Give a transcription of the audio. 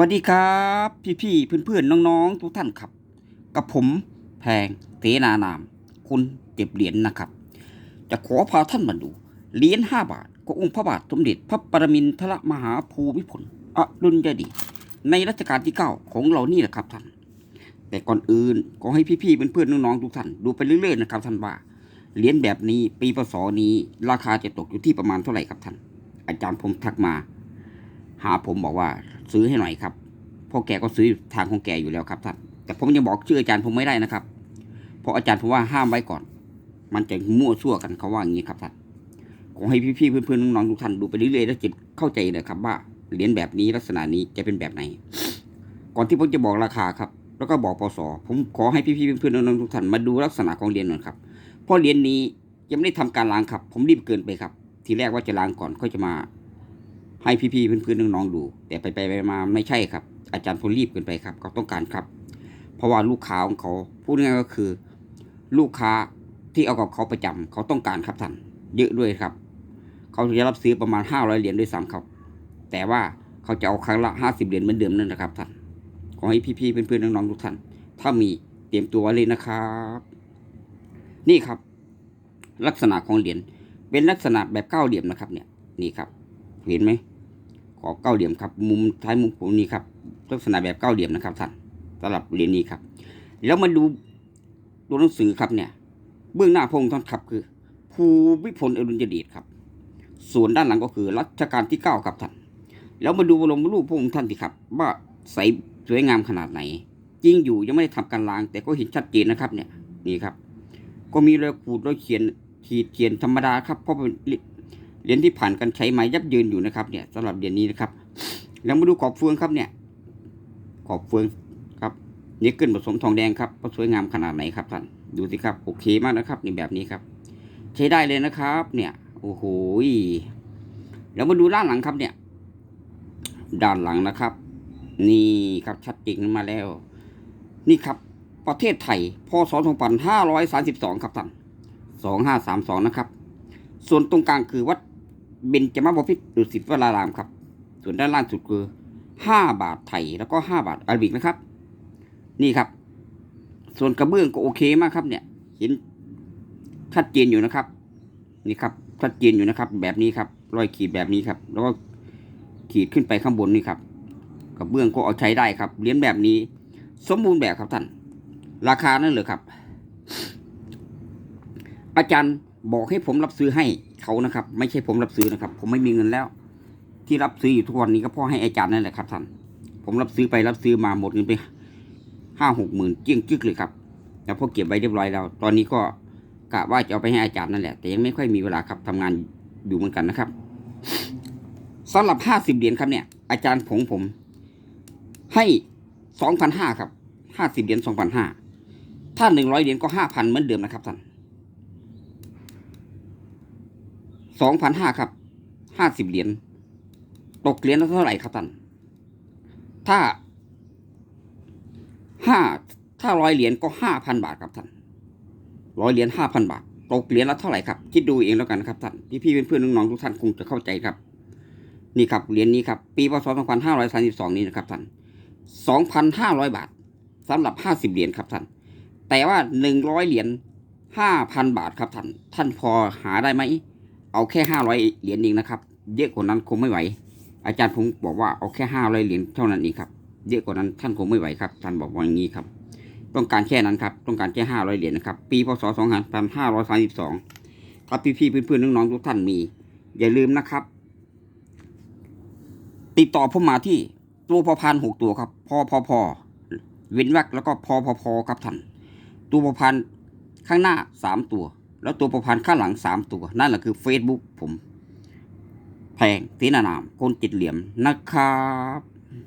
สวัสดีครับ พี่พี่เพื่อนเพื่อนๆน้องๆ ทุกท่านครับ กับผมแพงเสนานามคุณเก็บเหรียญนะครับ จะขอพาท่านมาดูเหรียญห้าบาทขององค์พระบาทสมเด็จพระปรมินทรมหาภูมิพลอดุลยเดชในรัชกาลที่เก้าของเรานี่แหละครับท่าน แต่ก่อนอื่นขอให้พี่พี่ๆเพื่อนๆน้องๆทุกท่านดูไปเรื่อยๆนะครับท่านว่าเหรียญแบบนี้ปีพศนี้ ราคาจะตกอยู่ที่ประมาณเท่าไหร่ครับท่าน อาจารย์ผมทักมา หาผมบอกว่าซื้อให้หน่อยครับพราะแกก็ซื้อทางของแกอยู่แล้วครับท่านแต่ผมยังบอกชื่ออาจารย์ผมไม่ได้นะครับ เพราะอาจารย์ผมว่าห้ามไว้ก่อน มันจะมั่วซั่วกันเขาว่าอย่างนี้ครับท่านขอให้พี่ๆเพื่อนๆน้องๆทุกท่านดูไปเรื่อยๆแล้วจะเข้าใจนะครับว่าเหรียญแบบนี้ลักษณะนี้จะเป็นแบบไหน ก่อนที่ผมจะบอกราคาครับ แล้วก็บอกปศผมขอให้พี่ๆเพื่อนๆน้องๆทุกท่านมาดูลักษณะของเหรียญหน่อยครับเพราะเหรียญนี้ยังไม่ได้ทำการล้างครับ ผมรีบเกินไปครับ ทีแรกว่าจะล้างก่อนก็จะมา ให้พี่ๆเพื่อนๆน้องๆดู แต่ไปไปมาไม่ใช่ครับ อาจารย์ผมรีบเกินไปครับเขาต้องการครับ เพราะว่าลูกค้าของเขาพูดง่ายก็คือ ลูกค้าที่เอากับเขาประจำเขาต้องการครับท่านเยอะด้วยครับเขาจะรับซื้อประมาณห้าร้อยเหรียญด้วยซ้ำครับ แต่ว่าเขาจะเอาครั้งละห้าสิบเหรียญเหมือนเดิมนั่นนะครับท่านขอให้พี่ๆเพื่อนๆน้องๆทุกท่าน ถ้ามีเตรียมตัวไว้เลยนะครับ นี่ครับ ลักษณะของเหรียญเป็นลักษณะแบบเก้าเหลี่ยมนะครับ เนี่ย นี่ครับ เห็นไหม ขอเก้าเหลี่ยมครับ มุมท้ายมุมผมนี้ครับ ลักษณะแบบเก้าเหลี่ยมนะครับท่านสำหรับเหรียญนี้ครับ แล้วมาดูตัวหนังสือครับเนี่ย เบื้องหน้าพงค์ท่านครับคือ ภูมิพลอดุลยเดชครับ ส่วนด้านหลังก็คือรัชกาลที่เก้าครับท่าน แล้วมาดูบรมรูปพระองค์ท่านสิครับ ว่าใสสวยงามขนาดไหน จริงอยู่ยังไม่ได้ทำการล้าง แต่ก็เห็นชัดเจนนะครับเนี่ยนี่ครับ ก็มีรอยขูดรอยเขียนขีดเขียนธรรมดาครับเพราะเป็น เหรียญที่ผ่านการใช้ไม้ยับยินอยู่นะครับเนี่ยสำหรับเหรียญนี้นะครับ แล้วมาดูขอบเฟืองครับเนี่ย ขอบเฟืองครับนี่ขึ้นผสมทองแดงครับสวยงามขนาดไหนครับท่านดูสิครับโอเคมากนะครับนี่แบบนี้ครับ ใช้ได้เลยนะครับ เนี่ยโอ้โหแล้วมาดูด้านหลังครับเนี่ย ด้านหลังนะครับ นี่ครับชัดจนขึ้นมาแล้ว นี่ครับประเทศไทยพศ2532 ครับท่าน2532 นะครับ ส่วนตรงกลางคือวัด เบญจมบพิตดุสิตวรารามครับ ส่วนด้านล่างสุดคือ 5 บาทไทยแล้วก็ 5 บาทอาราบิกนะครับ นี่ครับ ส่วนกระเบื้องก็โอเคมากครับเนี่ย เห็นชัดเจนอยู่นะครับ นี่ครับชัดเจนอยู่นะครับ แบบนี้ครับ รอยขีดแบบนี้ครับ แล้วก็ขีดขึ้นไปข้างบนนี่ครับกระเบื้องก็เอาใช้ได้ครับเหรียญแบบนี้ สมบูรณ์แบบครับท่าน ราคานั่นเลยครับ อาจารย์ บอกให้ผมรับซื้อให้เขานะครับ ไม่ใช่ผมรับซื้อนะครับ ผมไม่มีเงินแล้ว ที่รับซื้ออยู่ทุกวันนี้ก็พราะให้อาจารย์นั่นแหละครับท่านผมรับซื้อไปรับซื้อมาหมดเงินไปห้าหกหมื่นเจี้ยงจึกเลยครับ แล้วพอเก็บไว้เรียบร้อยแล้ว ตอนนี้ก็กะว่าจะเอาไปให้อาจารย์นั่นแหละ แต่ยังไม่ค่อยมีเวลาครับทำงานอยู่เหมือนกันนะครับสำหรับห้าสิบเหรียญครับเนี่ย อาจารย์ผงผม ให้สองพันห้าครับห้าสิบเหรียญสองพันห้าถ้าหนึ่งร้อยเหรียญก็ห้าพันเหมือนเดิมนะครับท่าน สองพันห้าครับห้าสิบเหรียญตกเหรียญละเท่าไหร่ครับท่านถ้าห้าถ้าร้อยเหรียญก็ห้าพันบาทครับท่านร้อยเหรียญห้าพันบาทตกเหรียญละเท่าไหร่ครับคิดดูเองแล้วกันครับท่านพี่พี่ๆเพื่อนๆน้องๆทุกท่านคงจะเข้าใจครับ นี่ครับเหรียญนี้ครับ ปีพศสองพันห้าร้อยสาสิบสองนี้นะครับท่านสองพันห้าร้อยบาทสำหรับห้าสิบเหรียญครับท่านแต่ว่าหนึ่งร้อยเหรียญห้าพันบาทครับท่านท่านพอหาได้ไหม เอาแค่ห้าร้อยเหรียญเองนะครับ เยอะกว่านั้นคงไม่ไหว อาจารย์ผมบอกว่าเอาแค่ห้าร้อยเหรียญเท่านั้นเองครับ เยอะกว่านั้นท่านคงไม่ไหวครับ ท่านบอกว่าอย่างนี้ครับ ต้องการแค่นั้นครับ ต้องการแค่ห้าร้อยเหรียญนะครับ ปีพศสองพันห้าร้อยสามสิบสองถ้าพี่ๆเพื่อนๆน้องๆทุกท่านมี อย่าลืมนะครับ ติดต่อผมมาที่ตัวพอพานหกตัวครับพอพอพอเว้นวรรคแล้วก็พอพอพอครับท่านตัวพอพานข้างหน้าสามตัว แล้วตัวประพันข้างหลังสามตัว นั่นแหละคือ Facebook ผม แพงตีนานามคนจิตเหลี่ยมนะครับ